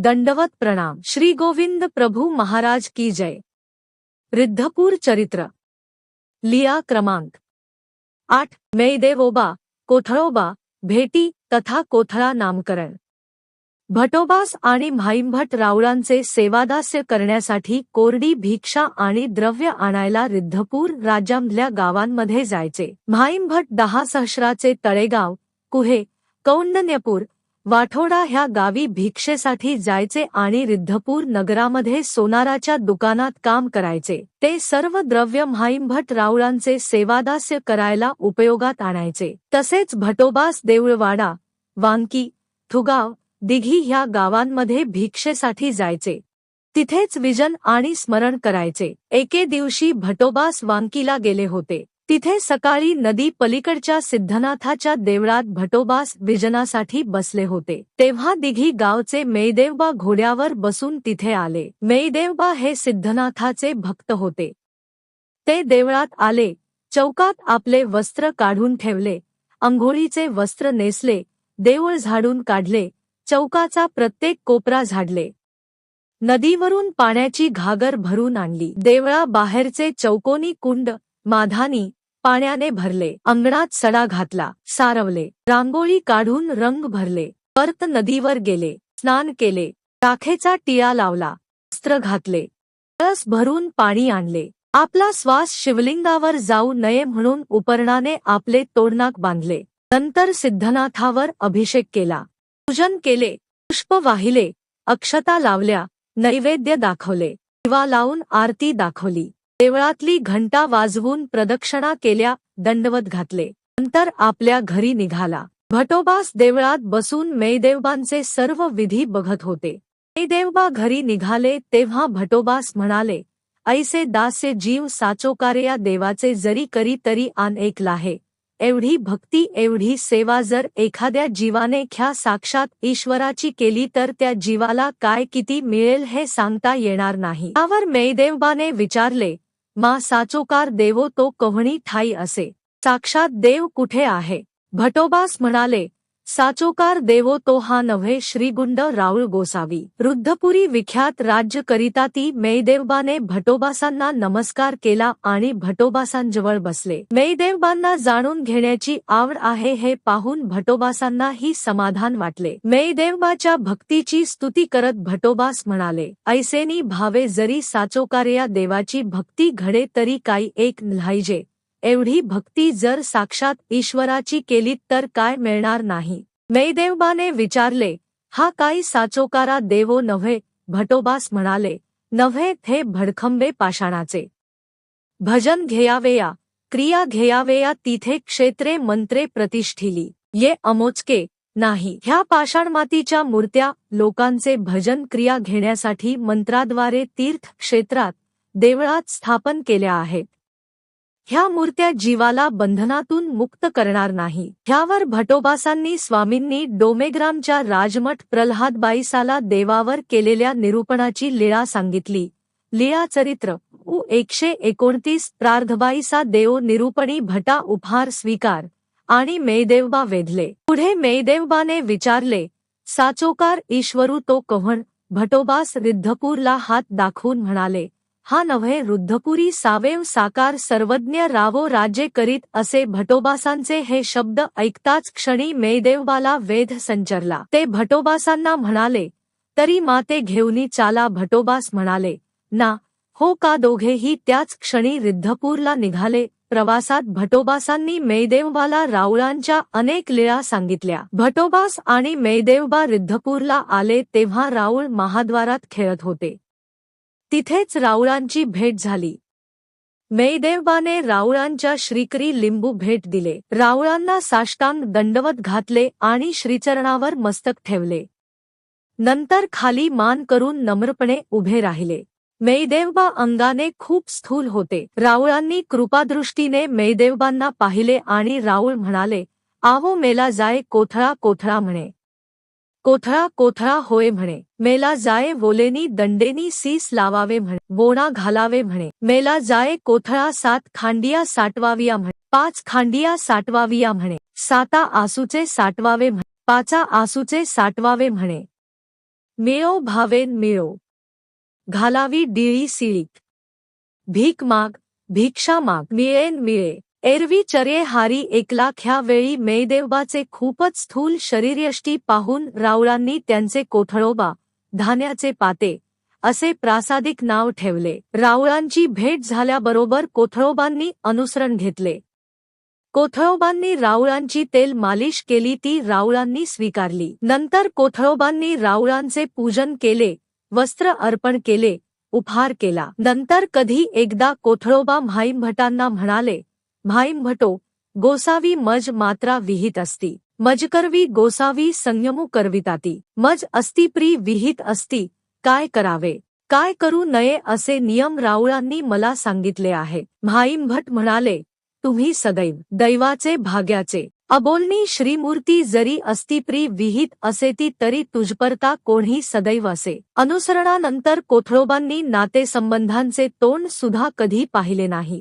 दंडवत प्रणाम. श्री गोविंद प्रभू महाराज की जय. रिद्धपूर चरित्र. लिया क्रमांक. आठ. मेदेवोबा कोथळोबा भेटी तथा कोथळा नामकरण. भटोबास आणि म्हाईंभट रावळांचे सेवादास्य करण्यासाठी कोरडी भिक्षा आणि द्रव्य आणायला रिद्धपूर राज्यामधल्या गावांमध्ये जायचे. म्हाईंभट दहा सहस्राचे तळेगाव कुहे कौंडण्यपूर वाठोडा ह्या गावी भिक्षेसाठी जायचे आणि रिद्धपूर नगरामध्ये सोनाराच्या दुकानात काम करायचे. ते सर्व द्रव्य म्हाईंभट राऊळांचे सेवादास्य करायला उपयोगात आणायचे. तसेच भटोबास देऊळवाडा वांकी थुगाव दिघी ह्या गावांमध्ये भिक्षेसाठी जायचे. तिथेच विजन आणि स्मरण करायचे. एके दिवशी भटोबास वांकीला गेले होते. तिथे सकाळी नदी पलीकडच्या सिद्धनाथाच्या देवळात भटोबास विजनासाठी बसले होते. तेव्हा दिघी गावचे मेयदेवबा घोड्यावर बसून तिथे आले. मेयदेवबा हे सिद्धनाथाचे भक्त होते. ते देवळात आले चौकात आपले वस्त्र काढून ठेवले अंघोळीचे वस्त्र नेसले देऊळ झाडून काढले चौकाचा प्रत्येक कोपरा झाडले. नदीवरून पाण्याची घागर भरून आणली. देवळा बाहेरचे चौकोनी कुंड माधानी पाण्याने भरले. अंगणात सडा घातला. सारवले. रांगोळी काढून रंग भरले. परत नदीवर गेले. स्नान केले. राखेचा टिळा लावला. वस्त्र घातले. कळस भरून पाणी आणले. आपला श्वास शिवलिंगावर जाऊ नये म्हणून उपरणाने आपले तोडनाक बांधले. नंतर सिद्धनाथावर अभिषेक केला. पूजन केले. पुष्प वाहिले. अक्षता लावल्या. नैवेद्य दाखवले. दिवा लावून आरती दाखवली. देवळातली घंटा वाजवून प्रदक्षिणा केल्या दंडवत घातले. नंतर आपल्या घरी निघाला. भटोबास देवळात बसून मेदेवबांचे सर्व विधी बघत होते. मेदेवबा घरी निघाले तेव्हा भटोबास म्हणाले ऐसे दास्य जीव साचोकारे या देवाचे जरी करी तरी आन एक लाहे. एवढी भक्ती एवढी सेवा जर एखाद्या जीवाने ख्या साक्षात ईश्वराची केली तर त्या जीवाला काय किती मिळेल हे सांगता येणार नाही. त्यावर मेदेवबाने विचारले मा साचोकार देवो तो कोहणी ठाई असे. साक्षात देव कुठे आहे? भटोबास म्हणाले साचोकार देवो तो हा नव्हे श्रीगुंड राऊळ गोसावी. रुद्धपुरी विख्यात राज्य करिता ती मैदेवबाने भटोबासांना नमस्कार केला आणि भटोबासांजवळ बसले. मेयदेवबांना जाणून घेण्याची आवड आहे हे पाहून भटोबासांना ही समाधान वाटले. मेयदेवबाच्या भक्तीची स्तुती करत भटोबास म्हणाले ऐसेनी भावे जरी साचोकार्या देवाची भक्ती घडे तरी काही एक लाहिजे एवढी भक्ती जर साक्षात ईश्वराची केलीत तर काय मिळणार नाही. नैदेवबाने विचारले हा काही साचोकारा देवो नव्हे? भटोबास म्हणाले नव्हे थे भडखंबे पाषाणाचे. भजन घेयावेया क्रिया घेयावेया तिथे क्षेत्रे मंत्रे प्रतिष्ठिली. ये अमोचके नाही. ह्या पाषाणमातीच्या मूर्त्या लोकांचे भजन क्रिया घेण्यासाठी मंत्राद्वारे तीर्थ क्षेत्रात देवळात स्थापन केल्या आहेत. ह्या मूर्त्या जीवाला बंधनातून मुक्त करणार नाही. ह्यावर भटोबासांनी स्वामींनी डोमेग्रामच्या राजमठ प्रल्हादबाईसाला देवावर केलेल्या निरूपणाची लीळा सांगितली. लीळा चरित्र उ एकशे एकोणतीस प्रार्धबाईसा देव निरूपणी भटा उपहार स्वीकार. आणि मेदेवबा वेधले. पुढे मेदेवबाने विचारले साचोकार ईश्वरू तो कव्हण? भटोबास रिद्धपूरला हात दाखवून म्हणाले हा नव्हे रुद्धपुरी सावेव साकार सर्वज्ञ रावो राजे करीत असे भटोबासांचे हे शब्द ऐकताच क्षणी मेदेवबाला वेध संचरला. ते भटोबासांना म्हणाले तरी माते घेऊनी चाला भटोबास म्हणाले. ना हो का दोघेही त्याच क्षणी रिद्धपूरला निघाले? प्रवासात भटोबासांनी मेदेवबाला राऊळांच्या अनेक लीळा सांगितल्या. भटोबास आणि मेदेवबा रिद्धपूरला आले तेव्हा राऊळ महाद्वारात खेळत होते. तिथेच राऊळांची भेट झाली. मैदेवबाने राऊळांच्या श्रीकरी लिंबू भेट दिले. राऊळांना साष्टांग दंडवत घातले आणि श्रीचरणावर मस्तक ठेवले. नंतर खाली मान करून नम्रपणे उभे राहिले. मैदेवबा अंगाने खूप स्थूल होते. राऊळांनी कृपादृष्टीने मैदेवबांना पाहिले आणि राऊळ म्हणाले आवो मेला जाय कोथळा कोथळा म्हणे. कोथळा कोथळा होय म्हणे. मेला जाये वोलेनी दंडेनी सीस लावावे म्हणे. बोणा घालावे म्हणे. मेला जाये कोथळा सात खांडिया साठवाविया म्हणे. पाच खांडिया साठवाविया म्हणे. साता आसूचे साठवावे म्हणे. पाचा आसूचे साठवावे म्हणे. मिळो भावेन मिळो. घालावी डिळी सिळीक. भीक माग भिक्षा माग मिळेन मिळे. एरवी चर्ये हारी एकलाख्या वेळी मेयदेवबाचे खूपच स्थूल शरीरयष्टी पाहून राऊळांनी त्यांचे कोठळोबा धान्याचे पाते असे प्रासादिक नाव ठेवले. राऊळांची भेट झाल्याबरोबर कोथळोबांनी अनुसरण घेतले. कोथळोबांनी राऊळांची तेल मालिश केली ती राऊळांनी स्वीकारली. नंतर कोथळोबांनी राऊळांचे पूजन केले वस्त्र अर्पण केले उपहार केला. नंतर कधी एकदा कोथळोबा म्हाईंभटांना म्हणाले म्हाईंभटो गोसावी मज मात्रा विहित असती। मजकरवी गोसावी संयमू करविताती। मज अस्तिप्री विहित असती काय करावे? काय करू नये असे नियम राऊळांनी मला सांगितले आहे। भाईमभट म्हणाले तुम्ही सदैव दैवाचे भाग्याचे। अबोलनी श्रीमूर्ती जरी अस्तिप्री विहित असे ती तरी तुझपरता कोणी सदैव असे। अनुसरणानंतर कोथळोबांनी नातेसंबंधांचे तोंड सुद्धा कधी पाहिले नाही।